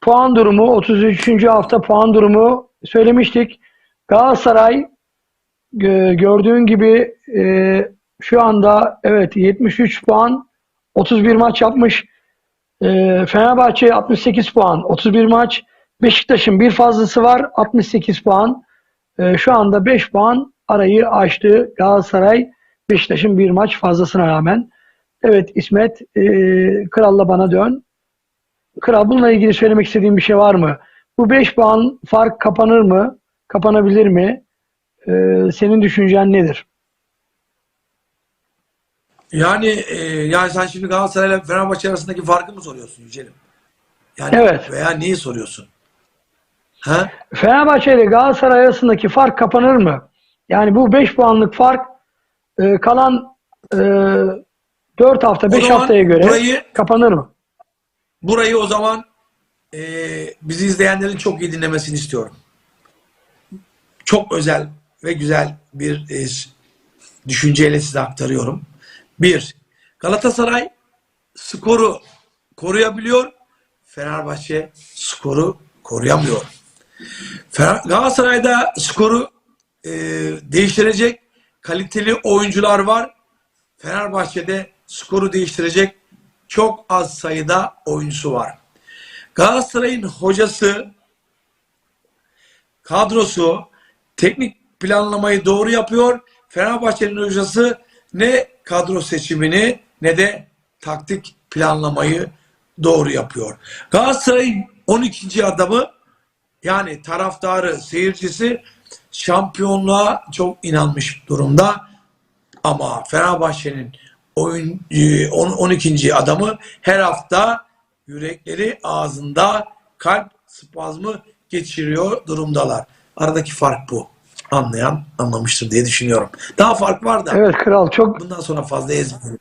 puan durumu 33. hafta puan durumu söylemiştik. Galatasaray gö- gördüğün gibi e, şu anda evet 73 puan 31 maç yapmış. E, Fenerbahçe 68 puan 31 maç. Beşiktaş'ın bir fazlası var 68 puan. E, şu anda 5 puan arayı aştı Galatasaray Beşiktaş'ın bir maç fazlasına rağmen. Evet İsmet e, Kral'la bana dön. Kral bununla ilgili söylemek istediğin bir şey var mı? Bu 5 puan fark kapanır mı? Kapanabilir mi? Ee, senin düşüncen nedir? Yani e, yani sen şimdi Galatasaray ile Fenerbahçe arasındaki farkı mı soruyorsun Yücel'im? Yani Evet. veya neyi soruyorsun? Ha? Fenerbahçe ile Galatasaray arasındaki fark kapanır mı? Yani bu 5 puanlık fark e, kalan e, 4 hafta 5 zaman haftaya göre burayı- kapanır mı? Burayı o zaman e, bizi izleyenlerin çok iyi dinlemesini istiyorum. Çok özel ve güzel bir e, düşünceyle size aktarıyorum. Bir, Galatasaray skoru koruyabiliyor. Fenerbahçe skoru koruyamıyor. Fener- Galatasaray'da skoru e, değiştirecek kaliteli oyuncular var. Fenerbahçe'de skoru değiştirecek çok az sayıda oyuncusu var. Galatasaray'ın hocası, kadrosu, teknik planlamayı doğru yapıyor. Fenerbahçe'nin hocası ne kadro seçimini ne de taktik planlamayı doğru yapıyor. Galatasaray'ın 12. adamı yani taraftarı, seyircisi şampiyonluğa çok inanmış durumda. Ama Fenerbahçe'nin oyun e, on- 12. adamı her hafta yürekleri ağzında kalp spazmı geçiriyor durumdalar. Aradaki fark bu. Anlayan anlamıştır diye düşünüyorum. Daha fark var da Evet kral çok bundan sonra fazla ezmeyelim.